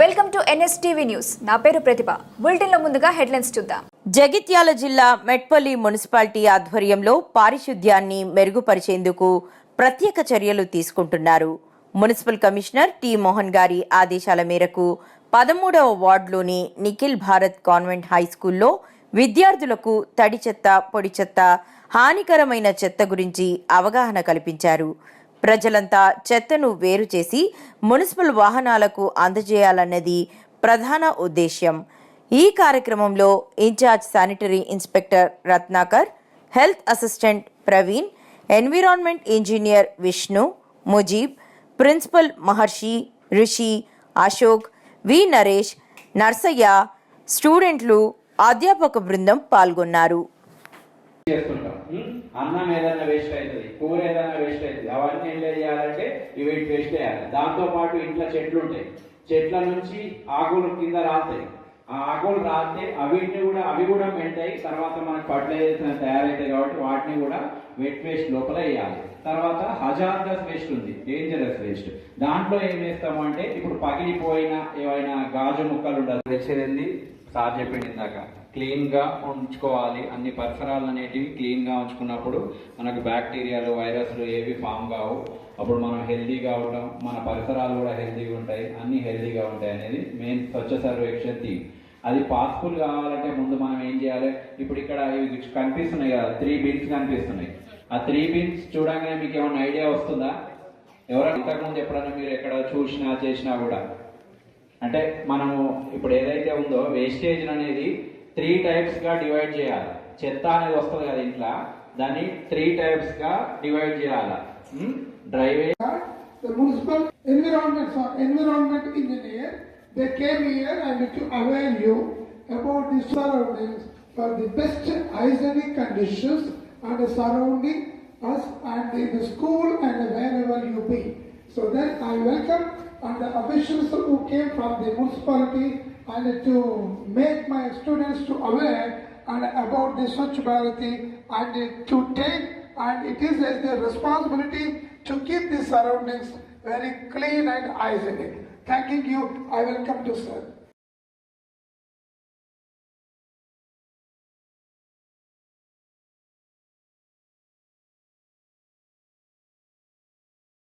Welcome to NSTV news. నా పేరు ప్రతిభ. బులెటిన్లో ముందుగా హెడ్లైన్స్ చూద్దాం. జగిత్యాల జిల్లా మెట్పల్లి మున్సిపాలిటీ ఆధ్వర్యంలో పారిశుద్ధ్యాన్ని మెరుగుపరిచేందుకు ప్రత్యేక చర్యలు తీసుకుంటున్నారు. మున్సిపల్ కమిషనర్ టి మోహన్ గారి ఆదేశాల మేరకు పదమూడవ వార్డులోని నిఖిల్ భారత్ కాన్వెంట్ హై స్కూల్లో విద్యార్థులకు తడి చెత్త పొడి చెత్త హానికరమైన చెత్త గురించి అవగాహన కల్పించారు. ప్రజలంతా చెత్తను వేరు చేసి మున్సిపల్ వాహనాలకు అందజేయాలన్నది ప్రధాన ఉద్దేశ్యం. ఈ కార్యక్రమంలో in-charge sanitary inspector Ratnakar health assistant Praveen environment engineer Vishnu Mujeeb principal Maharshi Rishi Ashok V Naresh Narsaiah స్టూడెంట్లు అధ్యాపక బృందం పాల్గొన్నారు. చేస్తుంటాం అన్నం ఏదైనా వేస్ట్ అవుతుంది కూర ఏదైనా వేస్ట్ అవుతుంది అవన్నీ ఏం చేయాలంటే ఇవి వేస్ట్ చేయాలి. దాంతో పాటు ఇంట్లో చెట్లు ఉంటాయి. చెట్ల నుంచి ఆకులు కింద రాలుతాయి ఆ ఆకులు రాలితే అవిటిని కూడా అవి కూడా మెంటాయి తర్వాత మనకి ఫర్టిలైజర్స్ తయారవుతాయి కాబట్టి వాటిని కూడా వెట్ వేస్ట్ లోపల వేయాలి. తర్వాత హజార్డస్ వేస్ట్ ఉంది డేంజరస్ వేస్ట్ దాంట్లో ఏం వేస్తాము అంటే ఇప్పుడు పగిలిపోయిన ఏవైనా గాజు ముక్కలు ఉండదు తెలిసేది సార్ చెప్పింది ఇందాక. క్లీన్గా ఉంచుకోవాలి. అన్ని పరిసరాలు అనేటివి క్లీన్గా ఉంచుకున్నప్పుడు మనకు బ్యాక్టీరియాలు వైరస్లు ఏవి ఫామ్ కావు. అప్పుడు మనం హెల్దీగా ఉండడం మన పరిసరాలు కూడా హెల్దీగా ఉంటాయి. అన్ని హెల్దీగా ఉంటాయి అనేది మెయిన్ స్వచ్ఛ సర్వేక్షణ థీమ్. అది పాసిబుల్ కావాలంటే ముందు మనం ఏం చేయాలి? ఇప్పుడు ఇక్కడ ఇవి కనిపిస్తున్నాయి కదా త్రీ బిన్స్ కనిపిస్తున్నాయి. ఆ త్రీ బిన్స్ చూడగానే మీకు ఏమైనా ఐడియా వస్తుందా? ఎవరైనా ఇంతకుముందు ఎప్పుడైనా మీరు ఎక్కడ చూసినా చేసినా కూడా? అంటే మనము ఇప్పుడు ఏదైతే ఉందో వేస్టేజ్ అనేది త్రీ టైప్స్గా డివైడ్ చేయాలి చెత్త అనేది వస్తుంది కదా ఇంట్లో దాన్ని త్రీ టైప్స్గా డివైడ్ చేయాలి డ్రైవే municipal environment environment engineer they came here I will to aware you about the surroundings for the best hygienic conditions and surrounding us and in school and and wherever you be so then I welcome and the officials who came from the and to make my students to aware and about the Swachh Bharati and to take and it is as their responsibility to keep the surroundings very clean and hygienic. Thanking you, I will come to sir.